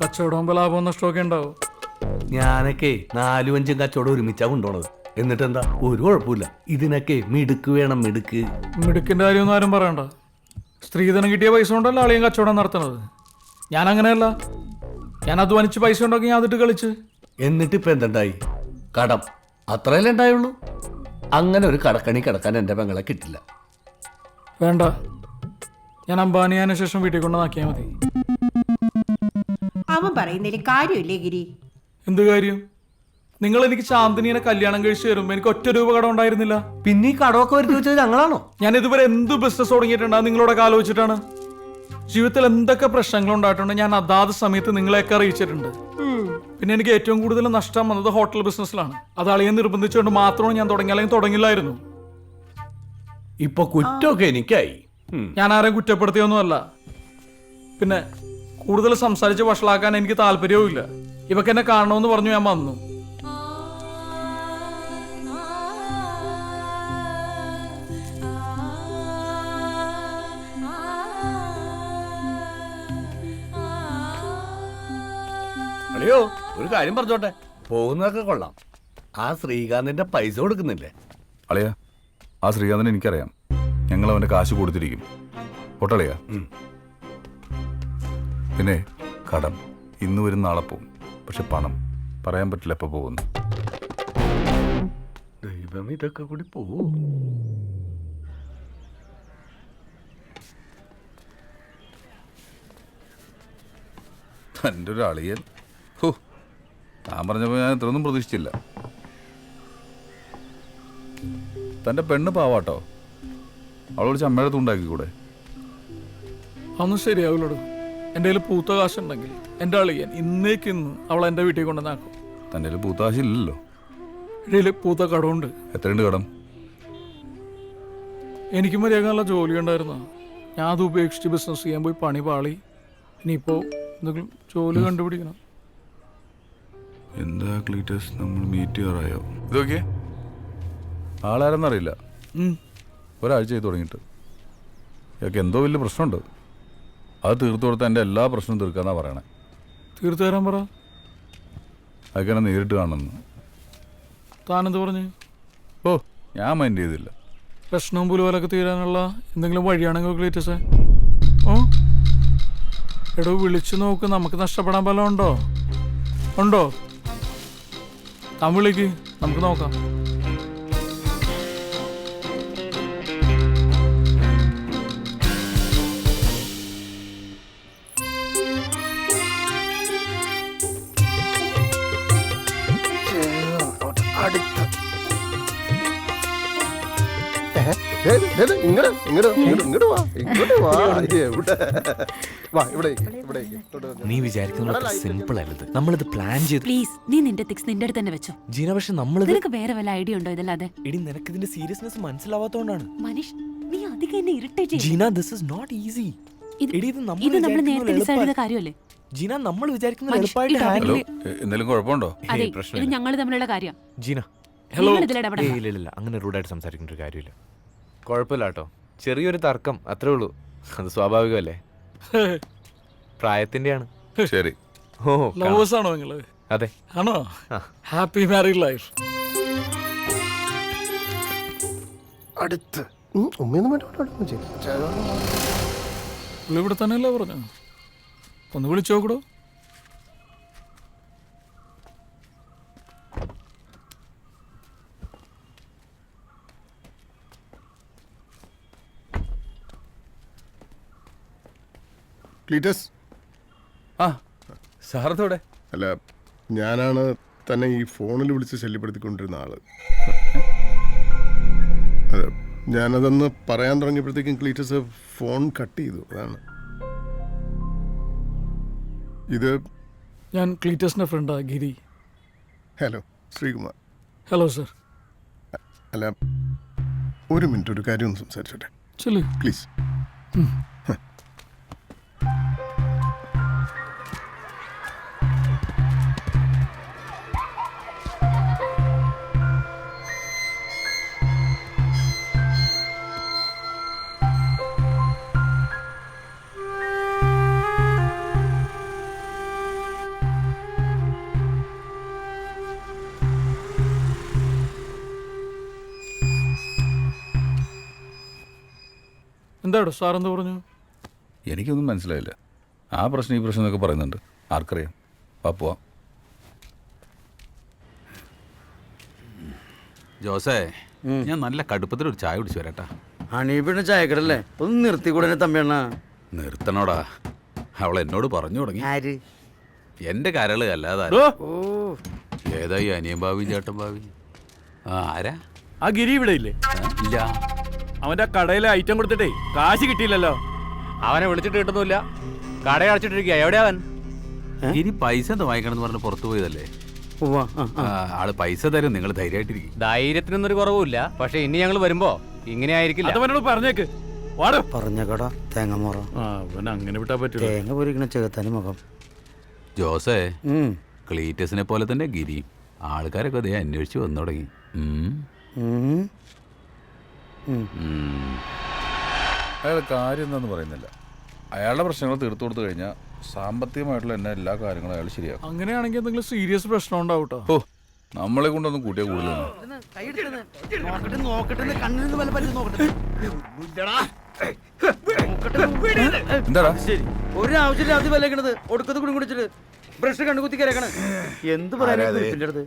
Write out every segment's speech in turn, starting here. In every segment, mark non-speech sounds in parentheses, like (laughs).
കച്ചവടം ലാഭവും നഷ്ടമൊക്കെ ഉണ്ടാവും. ഞാനൊക്കെ നാലും അഞ്ചും കച്ചവടം ഒരുമിച്ചാ കൊണ്ടുപോണത്. എന്നിട്ട് എന്താ ഒരു കുഴപ്പമില്ല ഇതിനൊക്കെ മിടുക്ക് വേണം മിടുക്ക്. മിടുക്കിന്റെ കാര്യമൊന്നും ആരും പറയണ്ട. സ്ത്രീധനം കിട്ടിയ പൈസ കൊണ്ടല്ല ആളെയും കച്ചവടം നടത്തണത് ഞാൻ അങ്ങനെയല്ല ഞാൻ അധ്വാനിച്ച് പൈസ ഉണ്ടാക്കി ഞാൻ അതിട്ട് കളിച്ച്. എന്നിട്ട് ഇപ്പൊ എന്തുണ്ടായി? കടം. അത്രയല്ലേ ഉണ്ടായുള്ളൂ. അങ്ങനെ ഒരു കടക്കണി കിടക്കാൻ എന്റെ പെങ്ങളെ കിട്ടില്ല. വേണ്ട. ഞാൻ അംബാനിയാന് ശേഷം വീട്ടിൽ കൊണ്ടുവന്നാക്കിയാൽ മതി. അവൻ പറയുന്നതിൽ കാര്യമില്ലേ ഗിരി? എന്ത് കാര്യം? നിങ്ങൾ എനിക്ക് ശാന്തിനിയെ കല്യാണം കഴിച്ചു തരുമ്പോ എനിക്ക് ഒറ്റ രൂപ കടം ഉണ്ടായിരുന്നില്ല. പിന്നെ ഈ കടമൊക്കെ വരുത്തി വെച്ചത് ഞങ്ങളാണോ? ഞാൻ ഇതുവരെ എന്ത് ബിസിനസ് തുടങ്ങിയിട്ടുണ്ട് നിങ്ങളോട് നിങ്ങളോടൊക്കെ ആലോചിച്ചിട്ടാണ്. ജീവിതത്തിൽ എന്തൊക്കെ പ്രശ്നങ്ങൾ ഉണ്ടായിട്ടുണ്ട് ഞാൻ അതാത് സമയത്ത് നിങ്ങളെയൊക്കെ അറിയിച്ചിട്ടുണ്ട്. പിന്നെ എനിക്ക് ഏറ്റവും കൂടുതൽ നഷ്ടം വന്നത് ഹോട്ടൽ ബിസിനസ്സിലാണ് അത് അളിയെ നിർബന്ധിച്ചുകൊണ്ട് മാത്രമാണ് ഞാൻ തുടങ്ങി അല്ലെങ്കിൽ തുടങ്ങില്ലായിരുന്നു. ഇപ്പൊ കുറ്റമൊക്കെ എനിക്കായി. ഞാൻ ആരെയും കുറ്റപ്പെടുത്തിയൊന്നുമല്ല. പിന്നെ കൂടുതൽ സംസാരിച്ച് വഷളാക്കാൻ എനിക്ക് താല്പര്യവും ഇല്ല ഇവക്ക് എന്നെ കാണണമെന്ന് പറഞ്ഞു ഞാൻ വന്നു. അളിയോ ഒരു കാര്യം പറഞ്ഞോട്ടെ. പോകുന്നതൊക്കെ കൊള്ളാം. ആ ശ്രീകാന്തിന്റെ പൈസ കൊടുക്കുന്നില്ലേ? അളിയ ആ ശ്രീകാന്തിനെ എനിക്കറിയാം. ഞങ്ങൾ അവന്റെ കാശ് കൊടുത്തിരിക്കും. പൊട്ടളിയ. പിന്നെ കടം. ഇന്ന് വരും നാളെ പോവും. പക്ഷെ പണം പറയാൻ പറ്റില്ല എപ്പോൾ പോകുന്നു. ദൈവം ഇതൊക്കെ കൂടി പോവോ തന്റെ ഒരു അളിയൻ. ഹോ താൻ പറഞ്ഞപ്പോൾ ഞാൻ ഇത്രയൊന്നും പ്രതീക്ഷിച്ചില്ല. തന്റെ പെണ്ണ് പാവാട്ടോ. അവളൊരു വിളിച്ച് അമ്മയുടെ തുണ്ടാക്കിക്കൂടെ അതൊന്നും ശരിയാവില്ലടോ. എന്റെ കയ്യിൽ പൂത്ത കാശുണ്ടെങ്കിൽ എന്റെ അളിയൻ ഇന്നേക്കിന്ന് അവൾ എന്റെ വീട്ടിൽ കൊണ്ടുവന്നാക്കും തന്റെ കയ്യിൽ പൂത്താശില്ലല്ലോ ഇടയിൽ പൂത്ത കടമുണ്ട്. എത്രയുണ്ട് കടം? എനിക്ക് മര്യാദ നല്ല ജോലി ഉണ്ടായിരുന്നു. ഞാൻ അത് ഉപേക്ഷിച്ച് ബിസിനസ് ചെയ്യാൻ പോയി പണി പാളി. ഇനിയിപ്പോൾ എന്തെങ്കിലും ജോലി കണ്ടുപിടിക്കണം. എന്താ ക്ലീറ്റസ്? നമ്മൾ മീറ്റ് ചെയ്യാറായോ? ഇതൊക്കെ ആളാരെന്നറിയില്ല. ഉം. ഒരാഴ്ച ചെയ്ത് തുടങ്ങിയിട്ട്. ഇയാൾക്ക് എന്തോ വലിയ പ്രശ്നമുണ്ട്. അത് തീർത്തു കൊടുത്താൽ എന്റെ എല്ലാ പ്രശ്നവും തീർക്കാന്നാ പറയണേ. തീർത്തു തരാൻ പറ. അതൊക്കെ നേരിട്ട് കാണുന്നു താനെന്ത് പറഞ്ഞു? ഓ ഞാൻ മൈൻഡ് ചെയ്തില്ല. പ്രശ്നവും പുലുപോലൊക്കെ തീരാനുള്ള എന്തെങ്കിലും വഴിയാണെങ്കിൽ ക്ലീറ്റസേ ഓ? എടോ വിളിച്ചു നോക്ക്. നമുക്ക് നഷ്ടപ്പെടാൻ പോലെ ഉണ്ടോ? ഉണ്ടോ? താൻ വിളിക്ക്. നമുക്ക് നോക്കാം. ഇങ്ങോട്ട് ഇങ്ങോട്ട് ഇങ്ങോട്ട് ഇങ്ങോട്ട് വാ ഇങ്ങോട്ട് വാ. വാ. ഇവിടെ നീ വിചാരിക്കുന്നത് സിമ്പിൾ അല്ലത്. നമ്മളിത് പ്ലാൻ ചെയ്ത് പ്ലീസ് നീ നിന്റെ തിക്സ് നിന്റെ അടുത്ത് തന്നെ വെച്ചോ. ജീന പക്ഷെ നമ്മൾ നിനക്ക് വേറെ വല്ല ഐഡിയ ഉണ്ടോ ഇതല്ലാതെ? ഇടി നിനക്ക് ഇതിന്റെ സീരിയസ്നെസ് മനസ്സിലാവാത്തോണ്ടാണ്. മനീഷ് നീ അധികം എന്നെ irritate Jeena this is not easy ഇത് ഇത് നമ്മൾ നേരത്തെ ഡിസൈഡ് ചെയ്ത കാര്യമല്ലേ? ജീന നമ്മൾ വിചാരിക്കുന്ന എളുപ്പമായിട്ട് ഹാൻഡിൽ എന്തെങ്കിലും കുഴപ്പമുണ്ടോ? ഇത് ഞങ്ങൾ തമ്മിലുള്ള കാര്യം. ജീന ഹലോ ഇല്ല, ഇല്ല അങ്ങനെ റൂഡായിട്ട് സംസാരിക്കേണ്ട ഒരു കാര്യമില്ല. കുഴപ്പമില്ല കേട്ടോ ചെറിയൊരു തർക്കം അത്രേ ഉള്ളൂ. അത് സ്വാഭാവികമല്ലേ? (laughs) പ്രായത്തിന്റെയാണ്. (laughs) ശരി. ഓ കാണാം. ലവേഴ്സ് ആണോ നിങ്ങൾ? അതെ. ആണോ? ആ. ഹാപ്പി മാരീഡ് ലൈഫ് അടുത്ത്. ഉം, ഉമ്മയൊന്നും വേണ്ട, വേണ്ട, വേണ്ട, ശരി. ചെ- പുള്ളി ഇവിടെ തന്നെയല്ലേ പറഞ്ഞു ഒന്ന് വിളിച്ചു നോക്കടോ ക്ലീറ്റസ്. ആ സാറത്തോടെ അല്ല ഞാനാണ് തന്നെ ഈ ഫോണിൽ വിളിച്ച് ശല്യപ്പെടുത്തിക്കൊണ്ടിരുന്ന ആൾ. അതെ ഞാനതൊന്ന് പറയാൻ തുടങ്ങിയപ്പോഴത്തേക്കും ക്ലീറ്റസ് ഫോൺ കട്ട് ചെയ്തു. അതാണ്. ഇത് ഞാൻ ക്ലീറ്റസിന്റെ ഫ്രണ്ടാ Giri. Hello Sreekumar. Hello sir. അല്ല ഒരു മിനിറ്റ് ഒരു കാര്യം ഒന്ന് സംസാരിച്ചോട്ടെ? ചെല്ലു. പ്ലീസ്. എന്താടോ സാർ എന്ത് പറഞ്ഞു? എനിക്കൊന്നും മനസ്സിലായില്ല. ആ പ്രശ്നം ഈ പ്രശ്നം എന്നൊക്കെ പറയുന്നുണ്ട്. ആർക്കറിയാം. വാ പോവാം. ജോസേ ഞാൻ നല്ല കടുപ്പത്തിൽ ഒരു ചായ കുടിച്ചു വരട്ടാ. ഹണീബിയുടെ ചായക്കടല്ലേ? ഒന്ന് നിർത്തിക്കൂടെ തമ്മിയണ്ണ നിർത്തണോടാ. അവൾ എന്നോട് പറഞ്ഞു തുടങ്ങി. ആര്? എന്റെ കരൾ അല്ലാതെ ഓ. ഏതായി അനിയൻ ഭാവി ചേട്ടൻ ഭാവി? ആ ആരാ? ആ ഗിരി ഇവിടെ ഇല്ലേ? ഇല്ല. അവന്റെ കടയിലെ ഐറ്റം കൊടുത്തിട്ടേ കാശ് കിട്ടിയില്ലല്ലോ. അവനെ വിളിച്ചിട്ട് കിട്ടുന്നില്ല കട അടച്ചിട്ടിരിക്കുക എവിടെയാ അവൻ? ഇനി പൈസ എന്താ വാങ്ങിക്കണം എന്ന് പറഞ്ഞ് പുറത്തു പോയതല്ലേ? ആൾ പൈസ തരും നിങ്ങൾ ധൈര്യമായിട്ടിരിക്കും. ധൈര്യത്തിനൊന്നും ഒരു കുറവുമില്ല. പക്ഷെ ഇനി ഞങ്ങൾ വരുമ്പോ ഇങ്ങനെ ആയിരിക്കില്ല അതവനോട് പറഞ്ഞേക്ക്. വാടോ. പറഞ്ഞ കട തേങ്ങ മോറ. അങ്ങനെ വിട്ടാ പറ്റില്ല തേങ്ങ പൊരിക്കണ മുഖം. ജോസേ ക്ലീറ്റസിനെ പോലെ തന്നെ ഗിരി. ആൾക്കാരൊക്കെ അതേ അന്വേഷിച്ച് വന്നു തുടങ്ങി. അയാൾ കാര്യം എന്താന്ന് പറയുന്നില്ല. അയാളുടെ പ്രശ്നങ്ങൾ തീർത്തു കൊടുത്തു കഴിഞ്ഞാൽ സാമ്പത്തികമായിട്ടുള്ള എന്നെ എല്ലാ കാര്യങ്ങളും അയാൾ ശരിയാക്കും. അങ്ങനെയാണെങ്കിൽ എന്തെങ്കിലും സീരിയസ് പ്രശ്നം ഉണ്ടാവും കേട്ടോ ഓ നമ്മളെ കൊണ്ടൊന്നും കൂട്ടിയാൽ കൂടുതലാണ് എന്താടാ? ശരി. ഒരു ആവശ്യമില്ല അത് വിലക്കണത്. ഒടുക്കത്ത് കൂടി കുടിച്ചിട്ട് ബ്രഷ് കണ്ണുകുത്തി കരക്കണ എന്ത് പറയാനാ കുരിപ്പിന്റെ അടുത്ത്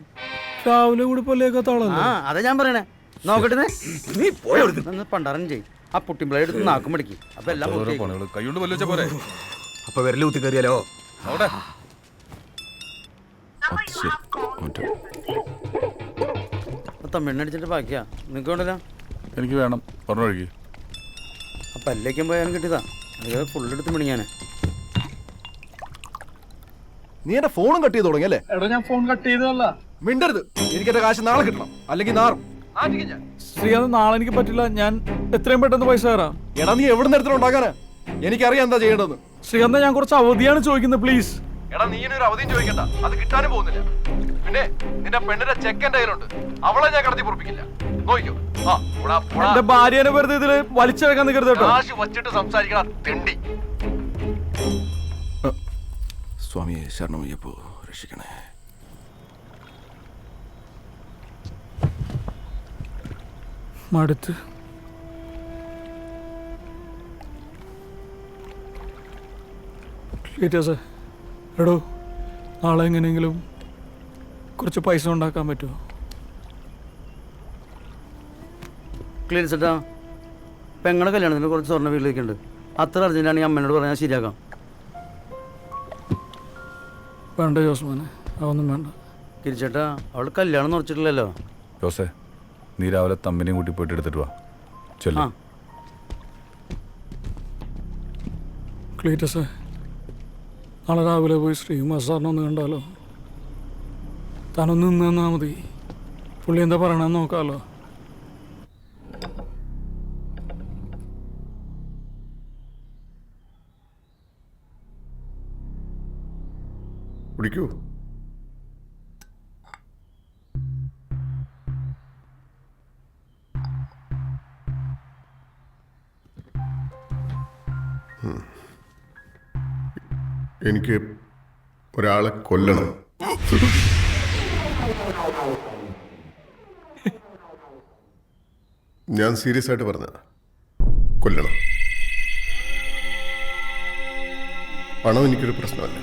രാവിലെ കൂടി പൊല്ലേക്കാത്താളല്ലേ ആ അതാ ഞാൻ പറയണേ. നോക്കട്ടെ. നീ പോയി പണ്ടാറൻ ചെയ് ആ പുട്ടിമ്പിളെ എടുത്ത് നാക്കും മടിക്ക് അപ്പൊ എല്ലാം കൈകൊണ്ട് വല്ല പോരെ. അപ്പൊ വിരൽ കുത്തി കയറിയാലോ? അവിടെ. തമിഴ്നടിച്ചിട്ട് ബാക്കിയാ. നിനക്ക് വേണ്ടല്ലോ? എനിക്ക് വേണം. പറഞ്ഞു ഒഴുകി അപ്പൊ എല്ലേക്കും പോയാലും കിട്ടിയതാ. അത് ഫുള്ളെടുത്ത് മിണിങ്ങാനെ. നീ എന്റെ ഫോണും കട്ട് ചെയ്ത് തുടങ്ങിയല്ലേ എടാ ഞാൻ ഫോൺ കട്ട് ചെയ്തതല്ല. മിണ്ടരുത്. എനിക്ക് എന്റെ കാശ് നാളെ കിട്ടണം. അല്ലെങ്കിൽ നാറും. ശ്രീകാന്ത് നാളെ എനിക്ക് പറ്റില്ല. ഞാൻ എത്രയും പെട്ടെന്ന് പൈസ തരാം എടാ നീ എവിടെ നിന്ന് ഉണ്ടാക്കാനാ? എനിക്കറിയാം എന്താ ചെയ്യേണ്ടത്. ശ്രീകാന്ത് ഞാൻ കുറച്ച് അവധിയാണ് ചോദിക്കുന്നത് പ്ലീസ് എടാ നീ ഒരു അവധിയും ചോദിക്കണ്ട. അത് കിട്ടാനും പോകുന്നില്ല. പിന്നെ നിന്റെ പെണ്ണിന്റെ ചെക്ക് എന്റെ കയ്യിലുണ്ട്. അവളെ ഞാൻ കടത്തി പൊറപ്പിക്കില്ല. നോക്കിക്കോ ആ പോടാ, പോടാ. എന്റെ ഭാര്യനെ വെറുതെ ഇതിൽ വലിച്ചിറക്കാൻ നിൽക്കരുത് കേട്ടോ. കാശ് വച്ചിട്ട് സംസാരിക്കണ തെണ്ടി. സ്വാമിയെ ശരണമയ്യപ്പോ രക്ഷിക്കണേ. മടുത്ത്. ക്ലീറ്റസ് എടോ നാളെ എങ്ങനെയെങ്കിലും കുറച്ച് പൈസ ഉണ്ടാക്കാൻ പറ്റുമോ? ക്ലീൻ സെറ്റാ. പെങ്ങളെ കല്യാണത്തിന് കുറച്ച് സ്വർണ വീട്ടിലേക്കുണ്ട്. അത്ര അർജന്റാണെങ്കിൽ അമ്മേനോട് പറഞ്ഞാൽ ശരിയാക്കാം. വേണ്ട ജോസ്മാനെ അതൊന്നും വേണ്ട. തിരിച്ചേട്ടാ അവൾ കല്യാണം ഉറച്ചിട്ടില്ലല്ലോ ജോസേ നീ രാവിലെ തമ്മിനെയും കൂട്ടി പോയിട്ട് എടുത്തിട്ട് വാ. ചെല്ലു. ക്ലീറ്റസ് നാളെ രാവിലെ പോയി ശ്രീകുമാർ സാറിനെ ഒന്ന് കണ്ടാലോ? താനൊന്ന് നിന്നാ മതി. പുള്ളി എന്താ പറയണമെന്ന് നോക്കാമല്ലോ കുടിക്കൂ. എനിക്ക് ഒരാളെ കൊല്ലണം. ഞാൻ സീരിയസ് ആയിട്ട് പറഞ്ഞ കൊല്ലണം. പണം എനിക്കൊരു പ്രശ്നമല്ല.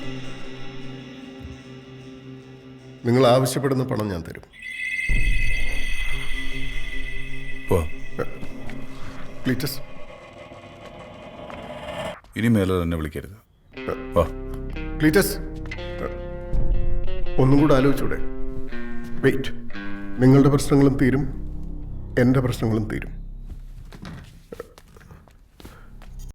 നിങ്ങൾ ആവശ്യപ്പെടുന്ന പണം ഞാൻ തരും. പോ. ക്ലീറ്റസ്. ഇനി മേലെ തന്നെ വിളിക്കരുത്. വാ. ക്ലീറ്റസ് ഒന്നും കൂടെ ആലോചിച്ചൂടെ? വെയിറ്റ്. നിങ്ങളുടെ പ്രശ്നങ്ങളും തീരും. എന്റെ പ്രശ്നങ്ങളും തീരും.